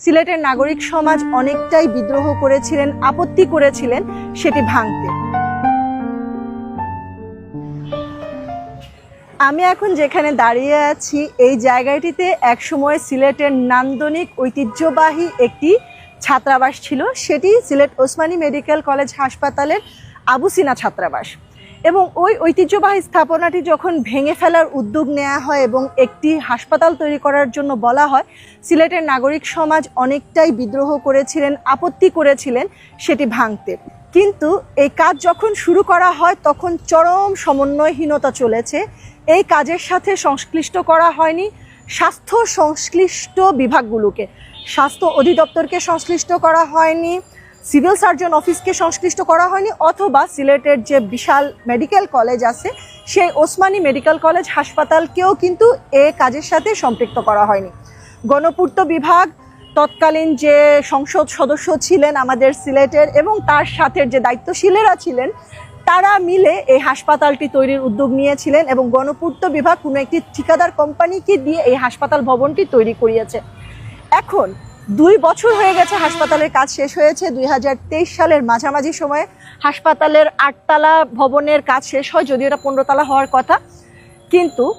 সিলেটের নাগরিক সমাজ অনেকটাই বিদ্রোহ করেছিলেন, আপত্তি করেছিলেন সেটি ভাঙতে। আমি এখন যেখানে দাঁড়িয়ে আছি, এই জায়গাটিতে একসময় সিলেটের নান্দনিক ঐতিহ্যবাহী একটি ছাত্রাবাস ছিল। সেটি সিলেট ওসমানী মেডিকেল কলেজ হাসপাতালের আবু সিনা ছাত্রাবাস। এবং ওই ঐতিহ্যবাহী স্থাপনাটি যখন ভেঙে ফেলার উদ্যোগ নেওয়া হয় এবং একটি হাসপাতাল তৈরি করার জন্য বলা হয়, সিলেটের নাগরিক সমাজ অনেকটাই বিদ্রোহ করেছিলেন, আপত্তি করেছিলেন সেটি ভাঙতে। কিন্তু এই কাজ যখন শুরু করা হয়, তখন চরম সমন্বয়হীনতা চলেছে। এই কাজের সাথে সংশ্লিষ্ট করা হয়নি স্বাস্থ্য সংশ্লিষ্ট বিভাগগুলোকে। স্বাস্থ্য অধিদপ্তরকে সংশ্লিষ্ট করা হয়নি সিভিল সার্জন অফিসকে সংশ্লিষ্ট করা হয়নি, অথবা সিলেটের যে বিশাল মেডিকেল কলেজ আছে, সেই ওসমানী মেডিকেল কলেজ হাসপাতালকেও কিন্তু এ কাজের সাথে সম্পৃক্ত করা হয়নি। গণপূর্ত বিভাগ তৎকালীন যে সংসদ সদস্য ছিলেন আমাদের সিলেটের এবং তার সাথে যে দায়িত্বশীলেরা ছিলেন, তারা মিলে এই হাসপাতালটি তৈরির উদ্যোগ নিয়েছিলেন এবং গণপূর্ত বিভাগ কোনো একটি ঠিকাদার কোম্পানিকে দিয়ে এই হাসপাতাল ভবনটি তৈরি করিয়েছে। এখন দুই বছর হয়ে গেছে হাসপাতালের কাজ শেষ হয়েছে। দুই হাজার তেইশ সালের মাঝামাঝি সময়ে হাসপাতালের আটতলা ভবনের কাজ শেষ হয়, যদিও এটা পনেরোতলা হওয়ার কথা। কিন্তু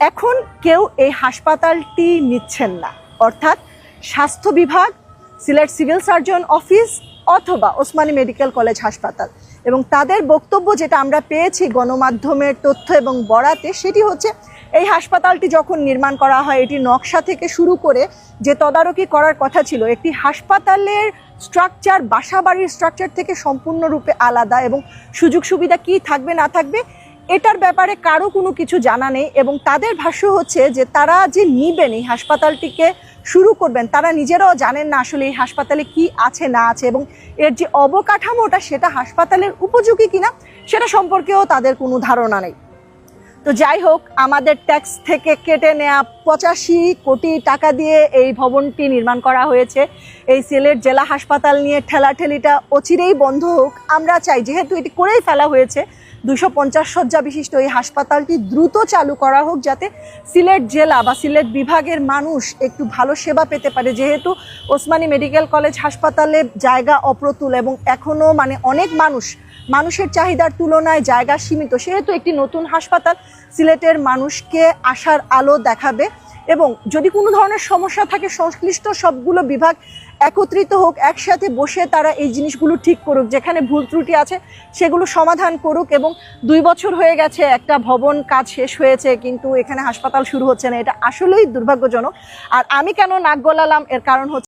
এখন কেউ এই হাসপাতালটি নিচ্ছেন না। অর্থাৎ স্বাস্থ্য বিভাগ, সিলেট সিভিল সার্জন অফিস অথবা ওসমানী মেডিকেল কলেজ হাসপাতাল। এবং তাদের বক্তব্য যেটা আমরা পেয়েছি গণমাধ্যমের তথ্য এবং বরাতে, সেটি হচ্ছে এই হাসপাতালটি যখন নির্মাণ করা হয়, এটি নকশা থেকে শুরু করে যে তদারকি করার কথা ছিল, একটি হাসপাতালের স্ট্রাকচার, বাসাবাড়ির স্ট্রাকচার থেকে সম্পূর্ণরূপে আলাদা এবং সুযোগ সুবিধা কি থাকবে, না থাকবে, এটার ব্যাপারে কারও কোনো কিছু জানা নেই এবং তাদের ভাষ্য হচ্ছে যে তারা যে নিবেন এই হাসপাতালটিকে শুরু করবেন, তারা নিজেরাও জানেন না আসলে এই হাসপাতালে কি আছে, না আছে এবং এর যে অবকাঠামোটা সেটা হাসপাতালের উপযোগী কিনা, সেটা সম্পর্কেও তাদের কোনো ধারণা নেই। তো যাই হোক, আমাদের ট্যাক্স থেকে কেটে নেওয়া পঁচাশি কোটি টাকা দিয়ে এই ভবনটি নির্মাণ করা হয়েছে। এই সিলেট জেলা হাসপাতাল নিয়ে ঠেলাঠেলিটা অচিরেই বন্ধ হোক, আমরা চাই। যেহেতু এটি করেই ফেলা হয়েছে, দুশো পঞ্চাশ শয্যা বিশিষ্ট এই হাসপাতালটি দ্রুত চালু করা হোক যাতে সিলেট জেলা বা সিলেট বিভাগের মানুষ একটু ভালো সেবা পেতে পারে। যেহেতু ওসমানী মেডিকেল কলেজ হাসপাতালে জায়গা অপ্রতুল এবং এখনও মানে অনেক মানুষ মানুষের চাহিদার তুলনায় জায়গা সীমিত, সেহেতু একটি নতুন হাসপাতাল সিলেটের মানুষকে আশার আলো দেখাবে এবং যদি কোনো ধরনের সমস্যা থাকে, সংশ্লিষ্ট সবগুলো বিভাগ একত্রিত হোক, একসাথে বসে তারা এই জিনিসগুলো ঠিক করুক, যেখানে ভুল ত্রুটি আছে সেগুলো সমাধান করুক এবং দুই বছর হয়ে গেছে, একটা ভবন কাজ শেষ হয়েছে, কিন্তু এখানে হাসপাতাল শুরু হচ্ছে না। এটা আসলেই দুর্ভাগ্যজনক। আর আমি কেন নাক গলালাম? এর কারণ হচ্ছে